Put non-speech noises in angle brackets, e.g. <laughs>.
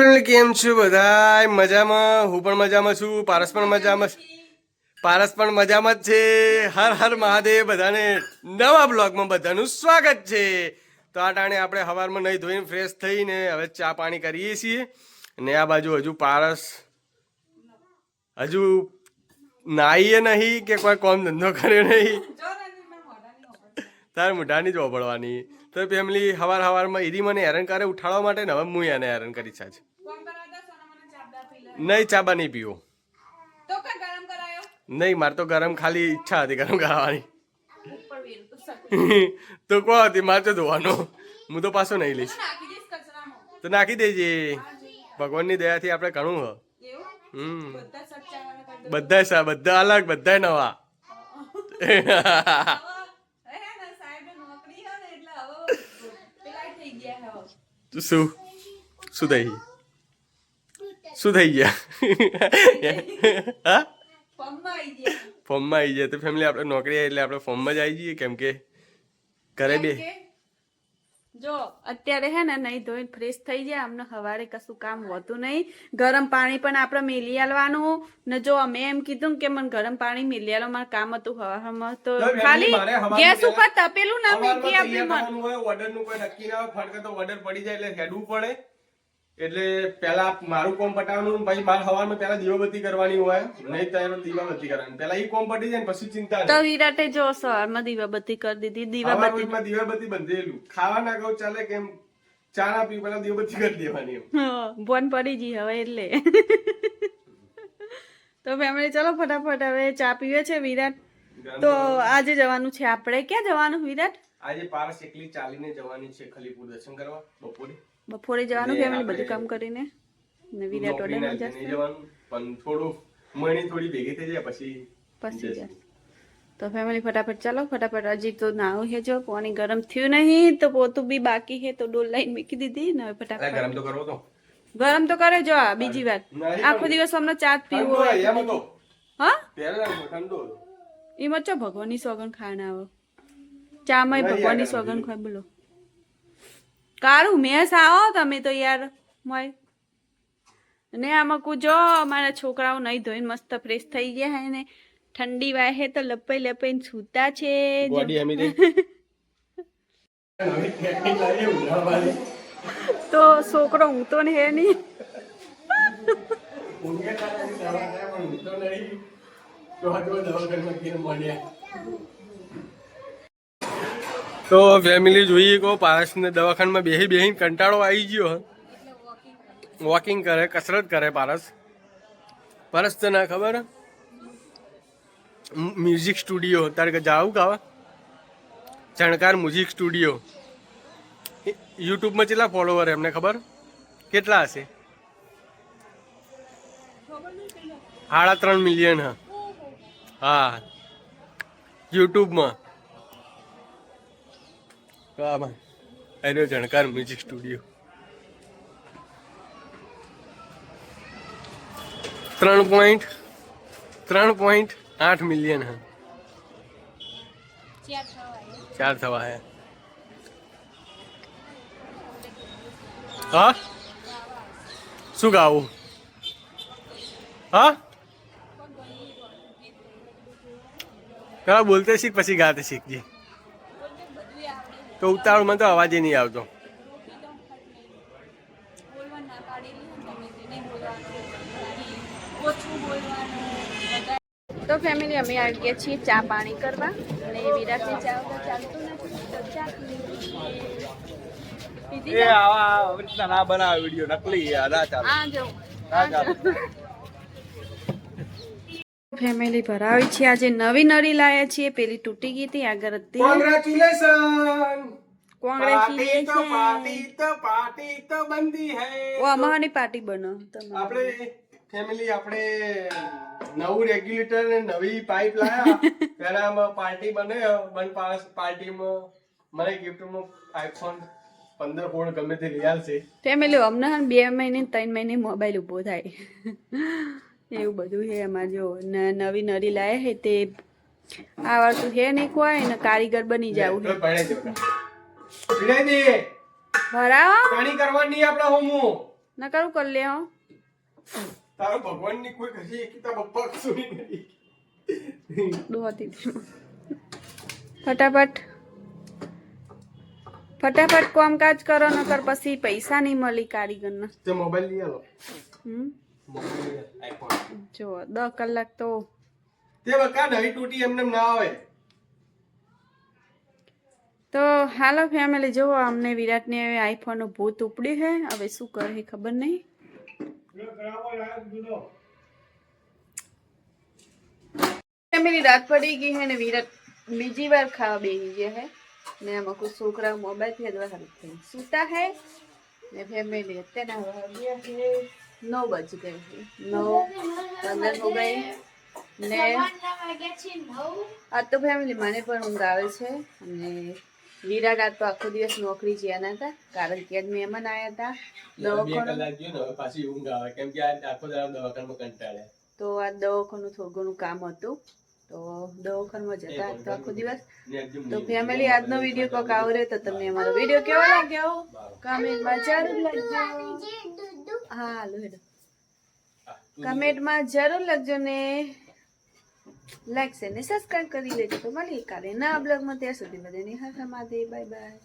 કેમ છું બધા મજામાં? હું પણ મજામાં છું. પારસ પણ મજામાં છે. પારસ પણ મજામાં જ છે. હર હર મહાદેવ બધાને નવા બ્લોગમાં બધાનું સ્વાગત છે. તો આ ટાણે આપણે સવારમાં નહીં ધોઈને ફ્રેશ થઈને હવે ચા પાણી કરીએ છીએ. ને આ બાજુ હજુ પારસ હજુ નાહીએ નહીં કે કોઈ કોમ ધંધો કર્યો નહીં. તારે મોઢાની જ ઓબળવાની તો ફેમિલી હવાર હવારમાં ઈરી મને હેરાન કરે ઉઠાડવા માટે ને હવે હું એને હેરાન કરી છે. નહીં ચાબા નહીં પીવો. નહીં મારે તો ગરમ ખાલી ઈચ્છા હતી ગરમ કરાવવાની <laughs> તો કહો હતી? મારે તો ધોવાનો. હું તો પાછો નહીં લઈશ. તો નાખી દેજે. ભગવાનની દયાથી આપણે ઘણું હ. હમ. બધા બધા અલગ બધા નવા <laughs> <laughs> તો શું? શું થઈ? શું થઈ ગયા? ફોર્મમાં આવી જાય તો ફેમિલી આપણે નોકરી આવી એટલે આપણે ફોર્મમાં જ આવી જઈએ કેમ કે? ઘરે બે. જો. અત્યારે હે ને નહીં ધોઈને ફ્રેશ થઈ જાય અમને સવારે કશું કામ હોતું નહીં ગરમ પાણી પણ આપણે મેલી આલવાનું. ને જો અમે એમ કીધું કે મને ગરમ પાણી મેલી આલો મારે કામ હતું હવામાં તો તો ખાલી ગેસ ઉપર તપેલું ના મૂકી આપી મને. ઓર્ડરનું કોઈ નક્કી ના હોય ફટકે તો ઓર્ડર પડી જાય એટલે હેડવું પડે. એટલે પહેલા મારું કોમ પટાવવાનું પછી મારે સવારમાં પહેલા દીવાબત્તી કરવાની હોય નહીં તો દીવાબત્તી કરવાની. પહેલા એ કોમ પટી જાય પછી ચિંતા તો વિરાટે જો સવારમાં દીવાબત્તી કરી દીધી દીવાબત્તી માં દીવાબત્તી બંધેલું. ખાવા ના કહું ચાલે કેમ ચા ના પી પેલા દીવાબત્તી કરી દેવાની બોન પડી ગઈ હવે એટલે. તો ફેમિલી ચલો ફટાફટ હવે ચા પીવે છે વિરાટ. તો આજે જવાનું છે આપણે. ક્યાં જવાનું વિરાટ? આજે પારસ એકલી ચાલીને જવાની છે ખલીપુર દર્શન કરવા બપોરે. બપોરે જવાનું ફેમિલી બધું કામ કરીને? ને વિરાટ ઓર્ડર જવાનું પણ થોડું મણી થોડી ભેગી થઈ જાય પછી પછી જશે તો ફેમિલી ફટાફટ ચાલો ફટાફટ હજી તો નાવું છે જો પાણી ગરમ થયું નહીં તો પોતું બી બાકી છે તો ડોલ લાઈન મૂકી દીધી ને હવે ફટાફટ. ગરમ તો કરવો તો. ગરમ તો કરે જો આ બીજી વાર આખો દિવસ અમને ચા જ પીવો હા. એમાં ચો ભગવાનની સોગન ખાણ આવો? ચામાં ભગવાનની સોગન. ખાય બોલો. કાળું મેસ આવો તમે તો યાર મોય. ને આમાં કુ જો અમારા છોકરાઓ નહીં ધોઈને મસ્ત ફ્રેશ થઈ ગયા હે ને. ઠંડી વાહે તો લપાઈ લપાઈને સૂતા છે તો છોકરો ઉઘાડવાની. તો ને હે નહીં. તો આ જો દવાખાનામાં ગઈને મળ્યા. તો ફેમિલી જોઈએ કહો, પારસને દવાખાનામાં બેહી બેહીને કંટાળો આવી ગયો. વોકિંગ કરે, કસરત કરે પારસ. પારસ તો ના ખબર? મ્યુઝિક સ્ટુડિયો તારે જાવું કાવા જણકાર મ્યુઝિક સ્ટુડિયો યુટ્યુબમાં કેટલા ફોલોવર એમને ખબર? કેટલા હશે? સાડા ત્રણ મિલિયન હા. યુટ્યુબમાં તો આમાં એનો જણકાર મ્યુઝિક સ્ટુડિયો ત્રણ પોઈન્ટ ત્રણ પોઈન્ટ આઠ મિલિયન હા ચાર થવા હે હા શું ગાવું હા હા બોલતે શીખ પછી ગાતે શીખજે તો ઉતાવળમાં તો અવાજ નહીં આવતો. તો ફેમિલી અમે આવી ગયા છીએ ચા પાણી કરવા. અને વિરાટની ચા વગર ચાલતું નથી તો ચા પીધી. એ? આવા આવી રીતના ના બનાવે વિડિયો નકલી આ ના ચાલે. હા જો. ના ચાલે. ફેમિલી ભરાવી છે આજે નવી નળી લાયા છીએ. પેલી તૂટી ગઈ હતી આગળ હતી કોંગ્રેચ્યુલેશન કોંગ્રેચ્યુલેશન. પાર્ટી તો પાર્ટી તો બંધી હે. ઓ અમારી પાર્ટી બનો આપણે ફેમિલી આપણે નવું રેગ્યુલેટર ને નવી પાઇપ લાયા. <laughs> પહેલા આમાં પાર્ટી બને બન પાસ પાર્ટીમાં મને ગિફ્ટમાં આઈફોન પંદર ફોન ગમે તે લઈ આવશે. ફેમિલી હે ને બે મહિને ત્રણ મહિને મોબાઈલ ઊભો થાય. <laughs> એવું બધું છે એમાં જો નવી નળી લાયા છે તે. આ વસ્તુ હે નહીં કોઈ ને કારીગર બની જવું વિનયજી, ભરાવો. પાણી કરવાની આપણે હોમું ન કરું કર લે હો. તારો ભગવાનની કોઈ કશી એક તારા પપ્પા કશું નહીં દોહતી ફટાફટ. ફટાફટ કામકાજ કરો નકર પછી પૈસા નહીં મળી કારીગરના. તે મોબાઈલ લઈ આવો હમ? મોબાઈલ આઈફોન જો દસ કલાક તો તે બકા નવી તૂટી એમને ના આવે. તો હાલો ફેમિલી જુઓ અમને વિરાટને હવે આઈફોનનું ભૂત ઉપડ્યું છે. હવે શું કરે ખબર નહીં. ફેમિલી રાત પડી ગઈ છે ને વિરાટ બીજી વાર ખાવા બેસી ગયા હે ને આમાં કોઈ છોકરા મોબાઈલથી અદવા હાલ સૂતા હે ને ફેમિલી અત્યારે વાગ્યા છે નવ બજ ગઈ નવ પંદર હો ગઈ ને આ તો ફેમિલી મને પણ ઊંઘ આવે છે. અને વિરાટ આજ તો આખો દિવસ નોકરી જ્યાં હતા. કારણ કે આજ મહેમાન આવ્યા હતા. દવાખાનું કલાક ગયો ને હવે પાછી ઊંઘ આવે. કેમ કે આ આખો દાડો દવાખાનામાં કંટાળ્યા. તો આ દવાખાનું થોડું ઘણું કામ હતું. તો દવાખાનામાં જતા તો આખો દિવસ તો ફેમિલી આજનો વીડિયો કોક આવરે તો તમને અમારો વીડિયો કેવો લાગ્યો? કમેન્ટમાં જરૂર લખજો. હા હાલો હેડો. કમેન્ટમાં જરૂર લખજો ને. લાઈક છે ને સબસ્ક્રાઈબ કરી લેજો. તો મળીએ કાલે ના બ્લોગમાં ત્યાં સુધી બધાની હા હા બાય બાય